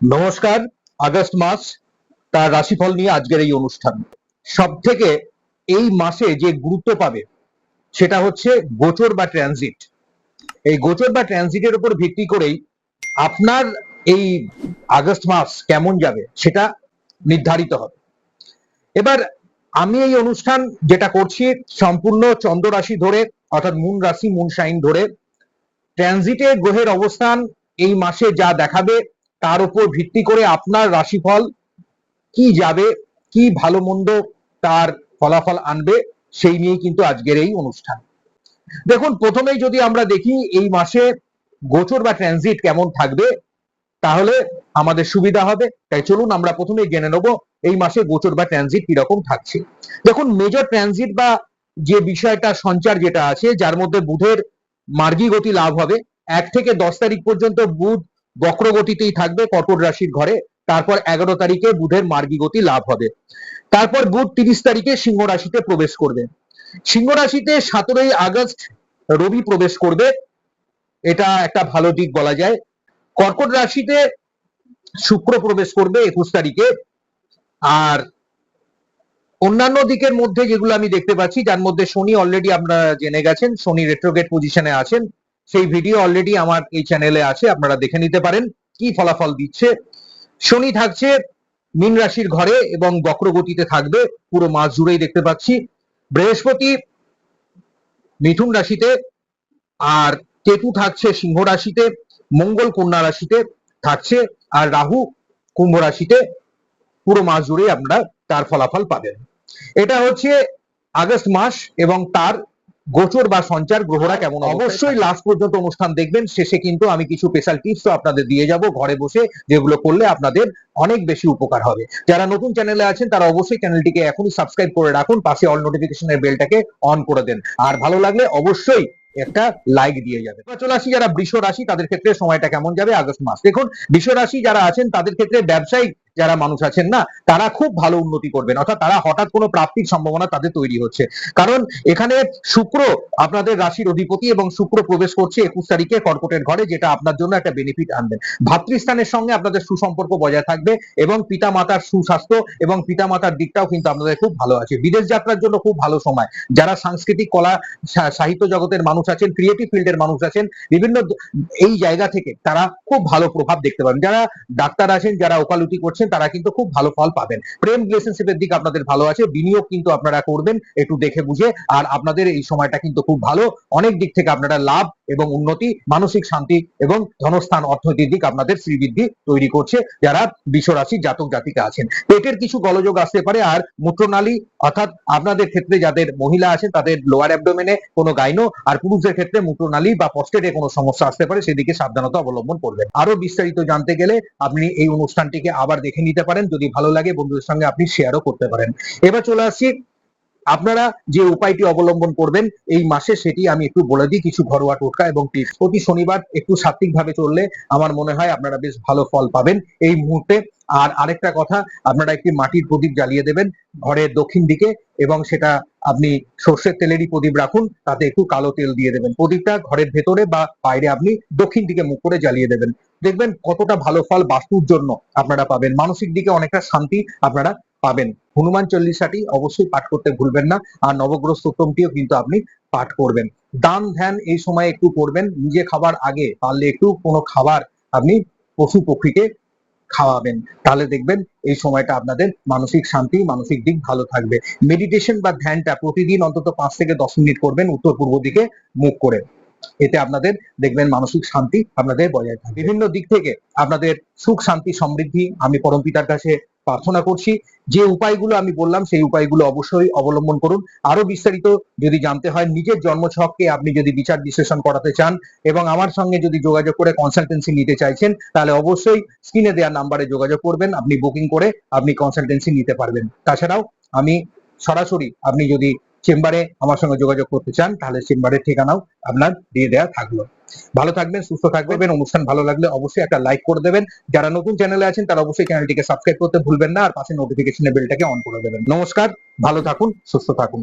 নমস্কার, আগস্ট মাস তার রাশিফল নিয়ে আজকের এই অনুষ্ঠান। সব থেকে এই মাসে যে গুরুত্ব পাবে সেটা হচ্ছে গোচর বা ট্রানজিট এই গোচর বা ট্রানজিটের উপর ভিত্তি করেই আপনার এই আগস্ট মাস কেমন যাবে সেটা নির্ধারিত হবে। এবার আমি এই অনুষ্ঠান যেটা করছি সম্পূর্ণ চন্দ্র রাশি ধরে, অর্থাৎ মুন রাশি মুন সাইন ধরে ট্রানজিটে গ্রহের অবস্থান এই মাসে যা দেখাবে তার উপর ভিত্তি করে আপনার রাশিফল কি যাবে, কি ভালো মন্দ তার ফলাফল আনবে, সেই নিয়ে কিন্তু আজকের এই অনুষ্ঠান। দেখুন, প্রথমেই যদি আমরা দেখি এই মাসে গোচর বা ট্রানজিট কেমন থাকবে, তাহলে আমাদের সুবিধা হবে। তাই চলুন, আমরা প্রথমে জেনে নেব এই মাসে গোচর বা ট্রানজিট কীরকম থাকছে। দেখুন মেজর ট্রানজিট বা যে বিষয়টা, সঞ্চার যেটা আছে, যার মধ্যে বুধের মার্গী গতি লাভ হবে। এক থেকে দশ তারিখ পর্যন্ত বুধ বক্রগতিতেই থাকবে কর্কট রাশির ঘরে। তারপর এগারো তারিখে বুধের মার্গী গতি লাভ হবে। তারপর বুধ তিরিশ তারিখে সিংহ রাশিতে প্রবেশ করবে। সিংহ রাশিতে সতেরোই আগস্ট রবি প্রবেশ করবে। এটা একটা ভালো দিক বলা যায়। কর্কট রাশিতে শুক্র প্রবেশ করবে একুশ তারিখে। আর অন্যান্য দিকের মধ্যে যেগুলো আমি দেখতে পাচ্ছি, যার মধ্যে শনি অলরেডি আপনারা জেনে গেছেন, শনি রেট্রোগেট পজিশনে আছেন। সেই ভিডিও অলরেডি আমার এই চ্যানেলে আছে, আপনারা দেখে নিতে পারেন কি ফলাফল দিচ্ছে। শনি থাকছে মীন রাশির ঘরে এবং বক্রগতিতে থাকবে, পুরো মাস জুড়েই দেখতে পাচ্ছি। বৃহস্পতি মিথুন রাশিতে আর কেতু থাকছে সিংহ রাশিতে, মঙ্গল কন্যা রাশিতে থাকছে আর রাহু কুম্ভ রাশিতে পুরো মাস জুড়েই আপনারা তার ফলাফল পাবেন। এটা হচ্ছে আগস্ট মাস এবং তার গোচর বা সঞ্চার গ্রহরা কেমন অবশ্যই লাস্ট পর্যন্ত অনুষ্ঠান দেখবেন শেষে কিন্তু আমি কিছু স্পেশাল টিপস আপনাদের দিয়ে যাব ঘরে বসে যেগুলো করলে আপনাদের অনেক বেশি উপকার হবে। যারা নতুন চ্যানেলে আছেন তারা অবশ্যই চ্যানেলটিকে এখনই সাবস্ক্রাইব করে রাখুন পাশে অল নোটিফিকেশনের বেলটাকে অন করে দেন। আর ভালো লাগলে অবশ্যই একটা লাইক দিয়ে যাবে চলে আসি যারা বৃষ রাশি তাদের ক্ষেত্রে সময়টা কেমন যাবে? আগস্ট মাস। দেখুন বৃষ রাশি যারা আছেন তাদের ক্ষেত্রে ব্যবসায়িক যারা মানুষ আছেন না, তারা খুব ভালো উন্নতি করবেন। অর্থাৎ তারা হঠাৎ কোনো প্রাপ্তির সম্ভাবনা তাদের তৈরি হচ্ছে। কারণ এখানে শুক্র আপনাদের রাশির অধিপতি এবং শুক্র প্রবেশ করছে একুশ তারিখে কর্কটের ঘরে, যেটা আপনার জন্য একটা বেনিফিট আনবেন ভাতৃস্থানের সঙ্গে আপনাদের সুসম্পর্ক বজায় থাকবে এবং পিতা মাতার সুস্বাস্থ্য এবং পিতা মাতার দিকটাও কিন্তু আপনাদের খুব ভালো আছে। বিদেশ যাত্রার জন্য খুব ভালো সময়। যারা সাংস্কৃতিক কলা সাহিত্য জগতের মানুষ আছেন ক্রিয়েটিভ ফিল্ডের মানুষ আছেন, বিভিন্ন এই জায়গা থেকে তারা খুব ভালো প্রভাব দেখতে পাবেন। যারা ডাক্তার আছেন, যারা ওকালতি করছেন তারা কিন্তু খুব ভালো ফল পাবেন। প্রেম রিলেশনশিপের দিক আপনাদের ভালো আছে, বিনিয়োগ কিন্তু আপনারা করবেন, একটু দেখে বুঝে। আর আপনাদের এই সময়টা কিন্তু খুব ভালো। অনেক দিক থেকে আপনারা লাভ এবং উন্নতি, মানসিক শান্তি এবং ধনস্থান অর্থনৈতিক দিক আপনাদের শ্রীবৃদ্ধি তৈরি করছে যারা বিশ্বরাশি জাতক জাতিকা আছেন। পেটের কিছু গলযোগ আসতে পারে আর মূত্রনালী অর্থাৎ আপনাদের ক্ষেত্রে যাদের মহিলা আছেন তাদের লোয়ার অ্যাবডোমেনে কোনো গাইনো আর পুরুষদের ক্ষেত্রে মূত্রনালী বা প্রস্টেটে কোনো সমস্যা আসতে পারে সেদিকে সাবধানতা অবলম্বন করবেন। আরও বিস্তারিত জানতে গেলে আপনি এই অনুষ্ঠানটিকে আবার দেখে নিতে পারেন। যদি ভালো লাগে বন্ধুদের সঙ্গে আপনি শেয়ারও করতে পারেন। এবার চলে আসছি আপনারা যে উপায়টি অবলম্বন করবেন, এই মাসে সেটি আমি একটু বলে দিই, কিছু ঘরোয়া টোটকা এবং টিপস। প্রতি শনিবার একটু সাত্বিক ভাবে চললে আমার মনে হয় আপনারা বেশ ভালো ফল পাবেন এই মুহূর্তে। আর আরেকটা কথা, আপনারা একটি মাটির প্রদীপ জ্বালিয়ে দেবেন ঘরের দক্ষিণ দিকে এবং সেটা আপনি সর্ষের তেলেরই প্রদীপ রাখুন, তাতে একটু কালো তেল দিয়ে দেবেন। প্রদীপটা ঘরের ভেতরে বা বাইরে আপনি দক্ষিণ দিকে মুখ করে জ্বালিয়ে দেবেন। দেখবেন কতটা ভালো ফল বাস্তুর জন্য আপনারা পাবেন। মানসিক দিকে অনেকটা শান্তি আপনারা পাবেন। হনুমান চল্লিশাটি অবশ্যই পাঠ করতে ভুলবেন না। আর নবগ্রহ স্তোত্রমটিও কিন্তু আপনি পাঠ করবেন। দান ধ্যান এই সময় একটু করবেন। নিজে খাবার আগে পারলে একটু কোনো খাবার আপনি পশু পক্ষীকে খাওয়াবেন। তাহলে দেখবেন এই সময়টা আপনাদের মানসিক শান্তি, মানসিক দিক ভালো থাকবে। মেডিটেশন বা ধ্যানটা প্রতিদিন অন্তত পাঁচ থেকে দশ মিনিট করবেন উত্তর পূর্ব দিকে মুখ করে। এতে আপনাদের দেখবেন মানসিক শান্তি আপনাদের বজায় থাকবে বিভিন্ন দিক থেকে আপনাদের সুখ, শান্তি, সমৃদ্ধি আমি পরম পিতার কাছে প্রার্থনা করছি। যে উপায়গুলো আমি বললাম সেই উপায়গুলো অবশ্যই অবলম্বন করুন। আরও বিস্তারিত যদি জানতে হয়, নিজের জন্মছককে আপনি যদি বিচার বিশ্লেষণ করাতে চান এবং আমার সঙ্গে যদি যোগাযোগ করে কনসালটেন্সি নিতে চাইছেন, তাহলে অবশ্যই স্ক্রিনে দেওয়া নাম্বারে যোগাযোগ করবেন, আপনি বুকিং করে আপনি কনসালটেন্সি নিতে পারবেন। তাছাড়াও আমি সরাসরি আপনি যদি চেম্বারে আমার সঙ্গে যোগাযোগ করতে চান, তাহলে চেম্বারের ঠিকানাও আপনার দিয়ে দেওয়া থাকল। ভালো থাকবেন, সুস্থ থাকবেন অনুষ্ঠান ভালো লাগলে অবশ্যই একটা লাইক করে দেবেন। যারা নতুন চ্যানেলে আছেন, তারা অবশ্যই চ্যানেলটিকে সাবস্ক্রাইব করতে ভুলবেন না, আর পাশে নোটিফিকেশনের বেলটাকে অন করে দেবেন। নমস্কার, ভালো থাকুন, সুস্থ থাকুন।